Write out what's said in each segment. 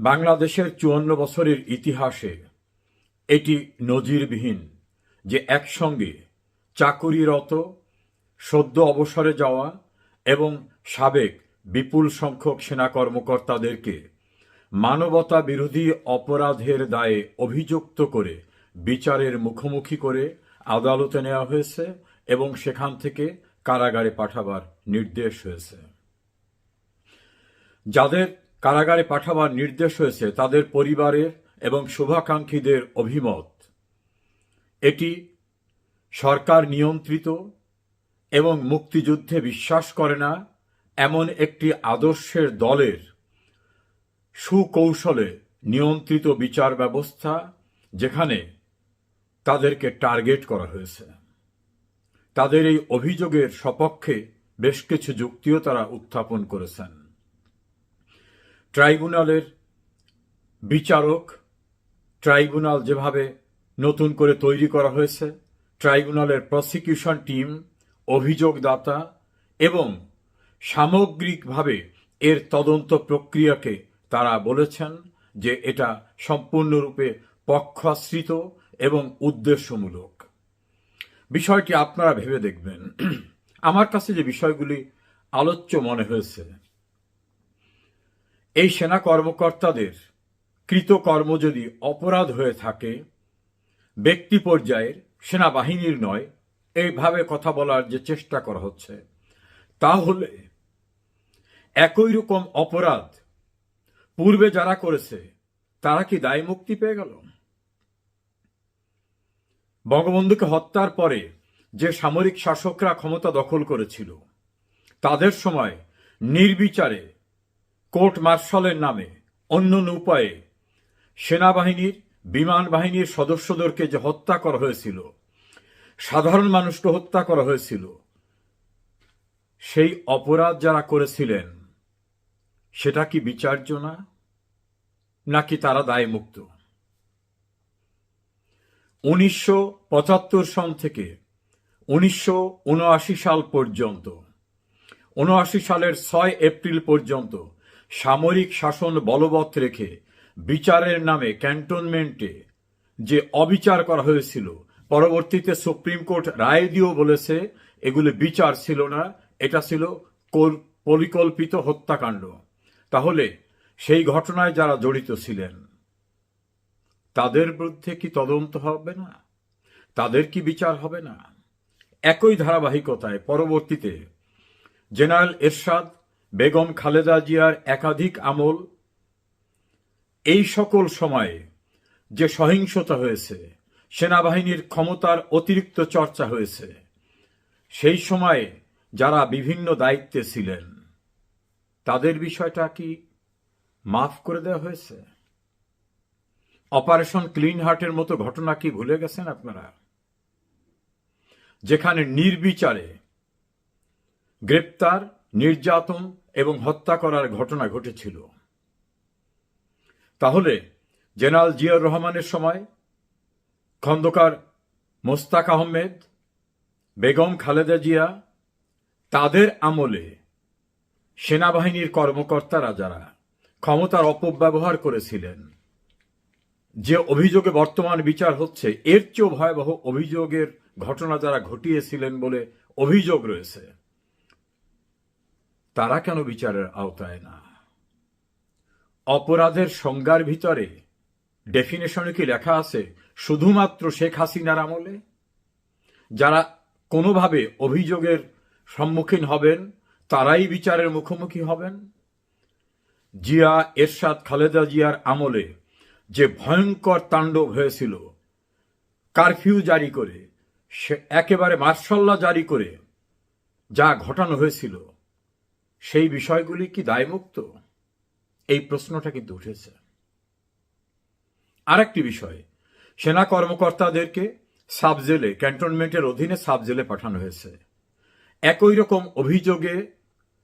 বাংলাদেশের চুয়ান্ন বছরের ইতিহাসে এটি নজিরবিহীন যে একসঙ্গে চাকুরিরত, সদ্য অবসরে যাওয়া এবং সাবেক বিপুল সংখ্যক সেনা কর্মকর্তাদেরকে মানবতা বিরোধী অপরাধের দায়ে অভিযুক্ত করে বিচারের মুখোমুখি করে আদালতে নেওয়া হয়েছে এবং সেখান থেকে কারাগারে পাঠাবার নির্দেশ হয়েছে। যাদের কারাগারে পাঠাবার নির্দেশ হয়েছে তাদের পরিবারের এবং শুভাকাঙ্ক্ষীদের অভিমত। এটি সরকার নিয়ন্ত্রিত এবং মুক্তিযুদ্ধে বিশ্বাস করে না, এমন একটি আদর্শের দলের সুকৌশলে নিয়ন্ত্রিত বিচার ব্যবস্থা যেখানে তাদেরকে টার্গেট করা হয়েছে। তাদের এই অভিযোগের সপক্ষে বেশ কিছু যুক্তিও তারা উত্থাপন করেছেন। ট্রাইব্যুনালের বিচারক ট্রাইব্যুনাল যেভাবে নতুন করে তৈরি করা হয়েছে, ট্রাইব্যুনালের প্রসিকিউশন টিম অভিযোগদাতা এবং সামগ্রিকভাবে এর তদন্ত প্রক্রিয়াকে তারা বলেছেন যে এটা সম্পূর্ণরূপে পক্ষাশ্রিত এবং উদ্দেশ্যমূলক। বিষয়টি আপনারা ভেবে দেখবেন। আমার কাছে যে বিষয়গুলি আলোচ্য মনে হয়েছে এই সেনা কর্মকর্তাদের কৃতকর্ম যদি অপরাধ হয়ে থাকে, ব্যক্তি পর্যায়ের সেনাবাহিনীর নয়, এইভাবে কথা বলার যে চেষ্টা করা হচ্ছে, তাহলে একই রকম অপরাধ পূর্বে যারা করেছে, তারা কি দায় মুক্তি পেয়ে গেল? বঙ্গবন্ধুকে হত্যার পরে যে সামরিক শাসকরা ক্ষমতা দখল করেছিল, তাদের সময় নির্বিচারে কোর্ট মার্শালের নামে অন্য উপায়ে সেনাবাহিনীর বিমান বাহিনীর সদস্যদেরকে যে হত্যা করা হয়েছিল, সাধারণ মানুষকে হত্যা করা হয়েছিল, সেই অপরাধ যারা করেছিলেন, সেটা কি বিচার্য না নাকি তারা দায়মুক্ত? উনিশশো পঁচাত্তর সন থেকে উনিশশো উনআশি সাল পর্যন্ত উনআশি সালের ছয় এপ্রিল পর্যন্ত সামরিক শাসন বলবৎ রেখে বিচারের নামে ক্যান্টনমেন্টে যে অবিচার করা হয়েছিল, পরবর্তীতে সুপ্রিম কোর্ট রায় দিয়েও বলেছে, এগুলো বিচার ছিল না, এটা ছিল কল- পরিকল্পিত হত্যাকাণ্ড। তাহলে সেই ঘটনায় যারা জড়িত ছিলেন, তাদের বিরুদ্ধে কি তদন্ত হবে না? তাদের কি বিচার হবে না? একই ধারাবাহিকতায় পরবর্তীতে জেনারেল এরশাদ বেগম খালেদা জিয়ার একাধিক আমল এই সকল সময়ে যে সহিংসতা হয়েছে, সেনাবাহিনীর ক্ষমতার অতিরিক্ত চর্চা হয়েছে, সেই সময়ে যারা বিভিন্ন দায়িত্বে ছিলেন, তাদের বিষয়টা কি মাফ করে দেওয়া হয়েছে? অপারেশন ক্লিন হার্টের মতো ঘটনা কি ভুলে গেছেন আপনারা? যেখানে নির্বিচারে গ্রেপ্তার, নির্যাতন এবং হত্যা করার ঘটনা ঘটেছিল। তাহলে জেনারেল জিয়াউর রহমানের সময় খন্দকার মোস্তাক আহমেদ, বেগম খালেদা জিয়া, তাদের আমলে সেনাবাহিনীর কর্মকর্তারা যারা ক্ষমতার অপব্যবহার করেছিলেন, যে অভিযোগে বর্তমান বিচার হচ্ছে, এর চেয়েও ভয়াবহ অভিযোগের ঘটনা যারা ঘটিয়েছিলেন বলে অভিযোগ রয়েছে। তারা কেন বিচারের আওতায় না। অপরাধের সংজ্ঞার ভিতরে ডেফিনেশনে কি লেখা আছে শুধুমাত্র শেখ হাসিনার আমলে? যারা কোনোভাবে অভিযোগের সম্মুখীন হবেন, তারাই বিচারের মুখোমুখি হবেন? জিয়া এরশাদ খালেদা জিয়ার আমলে যে ভয়ঙ্কর তাণ্ডব হয়েছিল, কারফিউ জারি করে, সে একেবারে মার্শাল্লা জারি করে যা ঘটানো হয়েছিল সেই বিষয়গুলি কি দায়মুক্ত? এই প্রশ্নটা কিন্তু উঠেছে। আরেকটি বিষয়, সেনা কর্মকর্তাদেরকে সাব জেলে ক্যান্টনমেন্টের অধীনে সাব জেলে পাঠানো হয়েছে। একই রকম অভিযোগে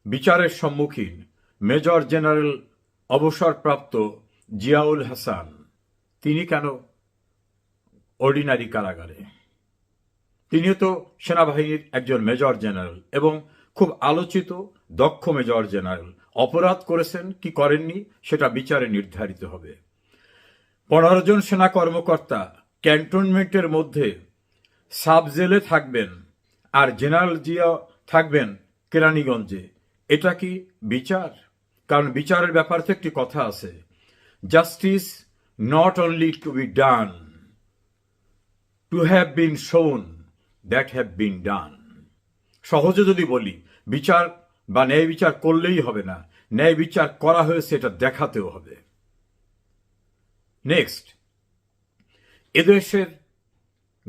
বিচারের সম্মুখীন মেজর জেনারেল অবসরপ্রাপ্ত জিয়াউল হাসান। তিনি কেন অর্ডিনারি কারাগারে? তিনিও তো সেনাবাহিনীর একজন মেজর জেনারেল এবং খুব আলোচিত দক্ষ মেজর জেনারেল অপরাধ করেছেন, কি করেননি, সেটা বিচারে নির্ধারিত হবে। পনেরো জন সেনা কর্মকর্তা ক্যান্টনমেন্টের মধ্যে সাব জেলে থাকবেন আর জেনারেল জিয়া থাকবেন কেরানীগঞ্জে। এটা কি বিচার? কারণ বিচারের ব্যাপারে তো একটি কথা আছে। Justice not only to be done, to have been shown, that have বিন ডান। সহজে যদি বলি, বিচার বা ন্যায় বিচার করলেই হবে না। ন্যায় বিচার করা হয়েছে এটা দেখাতেও হবে। নেক্সট এদেশের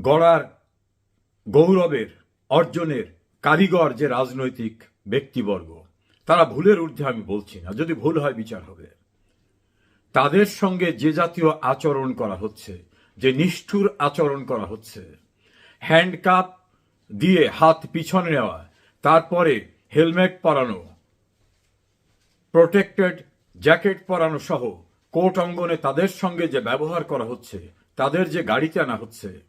গড়ার গৌরবের, অর্জনের কারিগর যে রাজনৈতিক ব্যক্তিবর্গ, তারা ভুলের ঊর্ধ্বে আমি বলছি না, যদি ভুল হয় বিচার হবে। তাদের সঙ্গে যে জাতীয় আচরণ করা হচ্ছে, যে নিষ্ঠুর আচরণ করা হচ্ছে, হ্যান্ডকাপ দিয়ে হাত পিছনে নেওয়া, তারপরে হেলমেট পরানো প্রোটেক্টেড জ্যাকেট পরানো সহ কোর্ট অঙ্গনে তাদের সঙ্গে যে ব্যবহার করা হচ্ছে, তাদের যে গাড়িতে আনা হচ্ছে,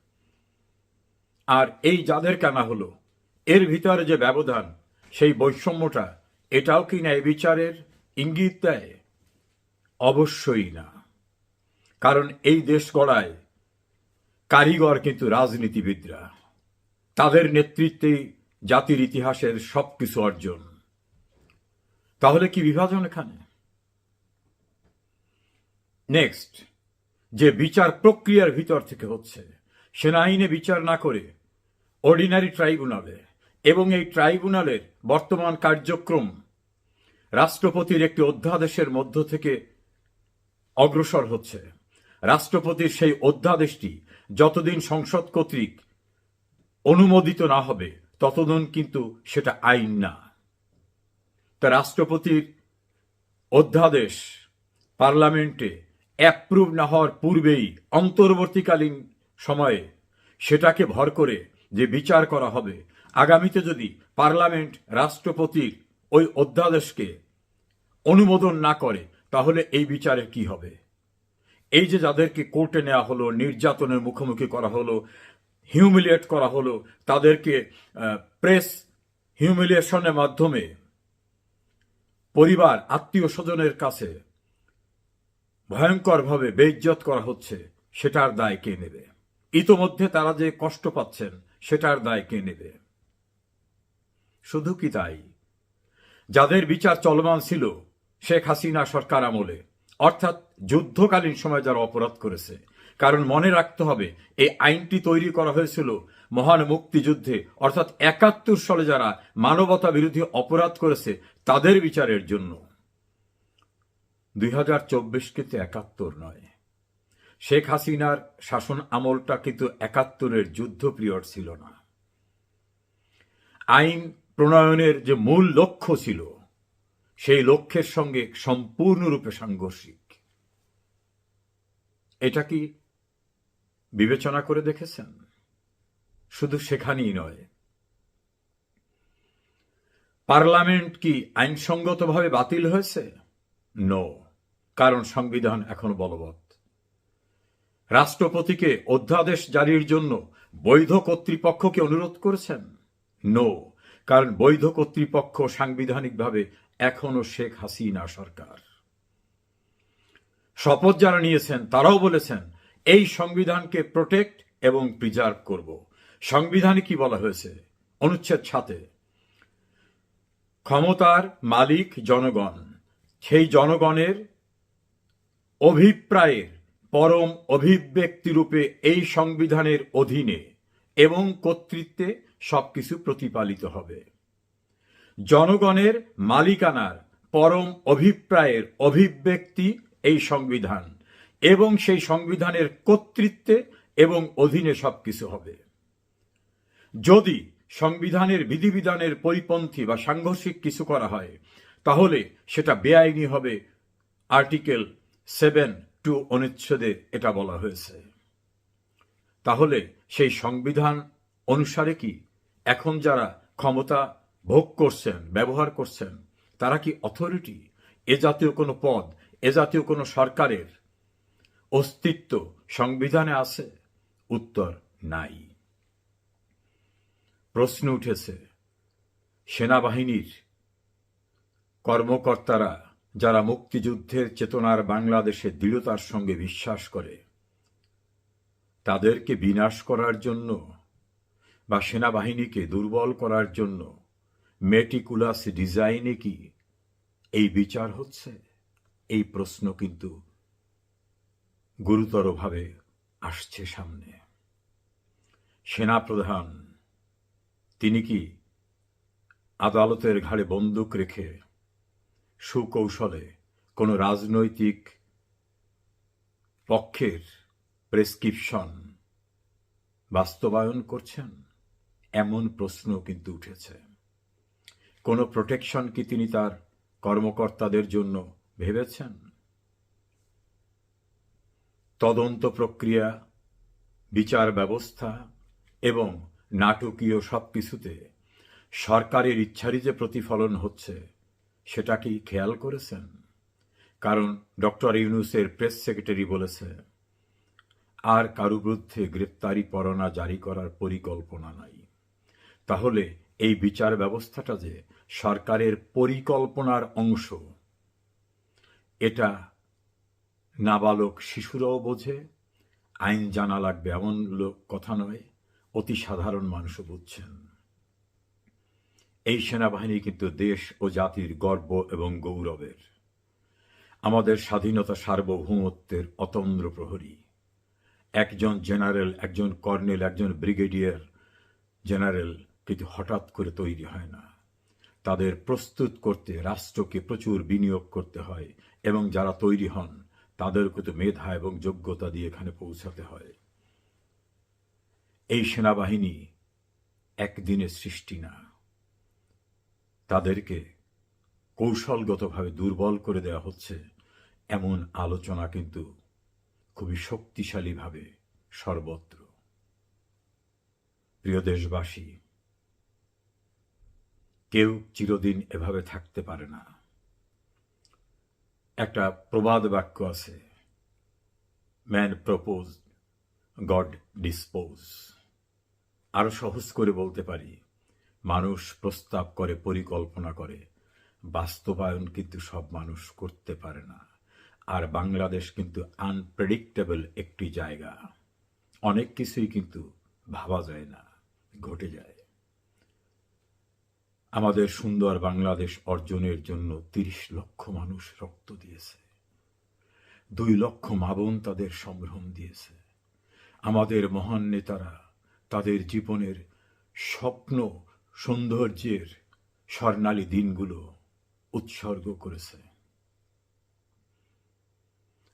আর এই যাদের আনা হলো, এর ভিতরে যে ব্যবধান, সেই বৈষম্যটা এটাও কি না ন্যায় বিচারের ইঙ্গিত দেয়? অবশ্যই না। কারণ এই দেশ গড়ায় কারিগর কিন্তু রাজনীতিবিদরা। তাদের নেতৃত্বেই জাতির ইতিহাসের সবকিছু অর্জন। তাহলে কি বিভাজন এখানে? নেক্সট যে বিচার প্রক্রিয়ার ভিতর থেকে হচ্ছে সেনা আইনে বিচার না করে অর্ডিনারি ট্রাইব্যুনালে এবং এই ট্রাইব্যুনালের বর্তমান কার্যক্রম রাষ্ট্রপতির একটি অধ্যাদেশের মধ্য থেকে অগ্রসর হচ্ছে। রাষ্ট্রপতির সেই অধ্যাদেশটি যতদিন সংসদ কর্তৃক অনুমোদিত না হবে ততদিন কিন্তু সেটা আইন না। তা রাষ্ট্রপতির অধ্যাদেশ পার্লামেন্টে অ্যাপ্রুভ না হওয়ার পূর্বেই অন্তর্বর্তীকালীন সময়ে সেটাকে ভর করে যে বিচার করা হবে, আগামীতে যদি পার্লামেন্ট রাষ্ট্রপতির ওই অধ্যাদেশকে অনুমোদন না করে, তাহলে এই বিচারে কি হবে? এই যে যাদেরকে কোর্টে নেওয়া হলো, নির্যাতনের মুখোমুখি করা হলো হিউমিলিয়েট করা হলো তাদেরকে প্রেস হিউমিলিয়েশনের মাধ্যমে পরিবার আত্মীয় স্বজনের কাছে ভয়ঙ্করভাবে বেইজ্জত করা হচ্ছে, সেটার দায় কে নেবে? ইতোমধ্যে তারা যে কষ্ট পাচ্ছেন, সেটার দায় কে নেবে? শুধু কি তাই? যাদের বিচার চলমান ছিল, শেখ হাসিনা সরকার আমলে, অর্থাৎ যুদ্ধকালীন সময় যারা অপরাধ করেছে কারণ মনে রাখতে হবে, এই আইনটি তৈরি করা হয়েছিল মহান মুক্তিযুদ্ধে। অর্থাৎ একাত্তর সালে যারা মানবতা বিরোধী অপরাধ করেছে, তাদের বিচারের জন্য। দুই হাজার চব্বিশ কিন্তু একাত্তর নয়। শেখ হাসিনার শাসন আমলটা কিন্তু একাত্তরের যুদ্ধ পিরিয়ড ছিল না। আইন প্রণয়নের যে মূল লক্ষ্য ছিল, সেই লক্ষ্যের সঙ্গে সম্পূর্ণরূপে সাংঘর্ষিক। এটা কি বিবেচনা করে দেখেছেন? শুধু সেখানেই নয়। পার্লামেন্ট কি আইনসঙ্গতভাবে বাতিল হয়েছে? নো কারণ সংবিধান এখন বলবৎ। রাষ্ট্রপতিকে অধ্যাদেশ জারির জন্য বৈধ কর্তৃপক্ষকে অনুরোধ করেছেন? নো কারণ বৈধ কর্তৃপক্ষ সাংবিধানিকভাবে এখনও শেখ হাসিনা সরকার। শপথ যারা নিয়েছেন, তারাও বলেছেন এই সংবিধানকে প্রোটেক্ট এবং প্রিজার্ভ করব। সংবিধানে কি বলা হয়েছে? অনুচ্ছেদ সাথে ক্ষমতার মালিক জনগণ, সেই জনগণের অভিপ্রায়ের পরম অভিব্যক্তি রূপে এই সংবিধানের অধীনে এবং কর্তৃত্বে সবকিছু প্রতিপালিত হবে। জনগণের মালিকানার পরম অভিপ্রায়ের অভিব্যক্তি এই সংবিধান। এবং সেই সংবিধানের কর্তৃত্বে এবং অধীনে সবকিছু হবে। যদি সংবিধানের বিধিবিধানের পরিপন্থী বা সাংঘর্ষিক কিছু করা হয়, তাহলে সেটা বেআইনি হবে। আর্টিকেল সেভেন টু অনুচ্ছেদে এটা বলা হয়েছে। তাহলে সেই সংবিধান অনুসারে কি এখন যারা ক্ষমতা ভোগ করছেন, ব্যবহার করছেন, তারা কি অথরিটি? এ জাতীয় কোনো পদ, এ জাতীয় কোনো সরকারের অস্তিত্ব সংবিধানে আছে, উত্তর নাই। প্রশ্ন উঠেছে, সেনাবাহিনীর কর্মকর্তারা যারা মুক্তিযুদ্ধের চেতনার বাংলাদেশে দৃঢ়তার সঙ্গে বিশ্বাস করে, তাদেরকে বিনাশ করার জন্য বা সেনাবাহিনীকে দুর্বল করার জন্য মেটিকুলাস ডিজাইনে কি এই বিচার হচ্ছে? এই প্রশ্ন কিন্তু গুরুতরভাবে আসছে সামনে। সেনাপ্রধান, তিনি কি আদালতের ঘাড়ে বন্দুক রেখে সুকৌশলে কোনো রাজনৈতিক পক্ষের প্রেসক্রিপশন বাস্তবায়ন করছেন? এমন প্রশ্ন কিন্তু উঠেছে। কোনো প্রোটেকশন কি তিনি তার কর্মকর্তাদের জন্য ভেবেছেন? তদন্ত প্রক্রিয়া, বিচার ব্যবস্থা এবং নাটকীয় সব কিছুতে সরকারের ইচ্ছারই যে প্রতিফলন হচ্ছে, সেটা কি খেয়াল করেছেন? কারণ ডক্টর ইউনুসের প্রেস সেক্রেটারি বলেছে, আর কারু বিরুদ্ধে গ্রেপ্তারি পরোয়ানা জারি করার পরিকল্পনা নাই। তাহলে এই বিচার ব্যবস্থাটা যে সরকারের পরিকল্পনার অংশ, এটা নাবালক শিশুরাও বোঝে, আইন জানা লাগবে এমন লোক কথা নয়, অতি সাধারণ মানুষও বুঝছেন। এই সেনাবাহিনী কিন্তু দেশ ও জাতির গর্ব এবং গৌরবের। আমাদের স্বাধীনতা সার্বভৌমত্বের অতন্দ্র প্রহরী। একজন জেনারেল, একজন কর্নেল, একজন ব্রিগেডিয়ার জেনারেল কিন্তু হঠাৎ করে তৈরি হয় না। তাদের প্রস্তুত করতে রাষ্ট্রকে প্রচুর বিনিয়োগ করতে হয় এবং যারা তৈরি হন তাদেরকে তো মেধা এবং যোগ্যতা দিয়ে এখানে পৌঁছাতে হয়। এই সেনাবাহিনী একদিনের সৃষ্টি না। তাদেরকে কৌশলগতভাবে দুর্বল করে দেওয়া হচ্ছে এমন আলোচনা কিন্তু খুবই শক্তিশালীভাবে সর্বত্র। প্রিয় দেশবাসী, কেউ চিরদিন এভাবে থাকতে পারে না। একটা প্রবাদ বাক্য আছে। ম্যান প্রপোজ গড ডিসপোজ আরও সহজ করে বলতে পারি, মানুষ প্রস্তাব করে, পরিকল্পনা করে। বাস্তবায়ন কিন্তু সব মানুষ করতে পারে না। আর বাংলাদেশ কিন্তু আনপ্রেডিক্টেবল একটি জায়গা। অনেক কিছুই কিন্তু ভাবা যায় না, ঘটে যায়। আমাদের সুন্দর বাংলাদেশ অর্জনের জন্য তিরিশ লক্ষ মানুষ রক্ত দিয়েছে। দুই লক্ষ মাবন তাদের সম্ভ্রম দিয়েছে। আমাদের মহান নেতারা তাদের জীবনের স্বপ্ন, সৌন্দর্যের স্বর্ণালী দিনগুলো উৎসর্গ করেছে।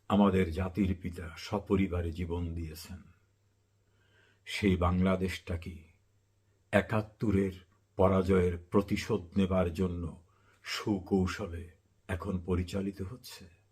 আমাদের জাতির পিতা সপরিবারে জীবন দিয়েছেন। সেই বাংলাদেশটা কি একাত্তরের পরাজয়ের প্রতিশোধ নেবার জন্য সুকৌশলে এখন পরিচালিত হচ্ছে।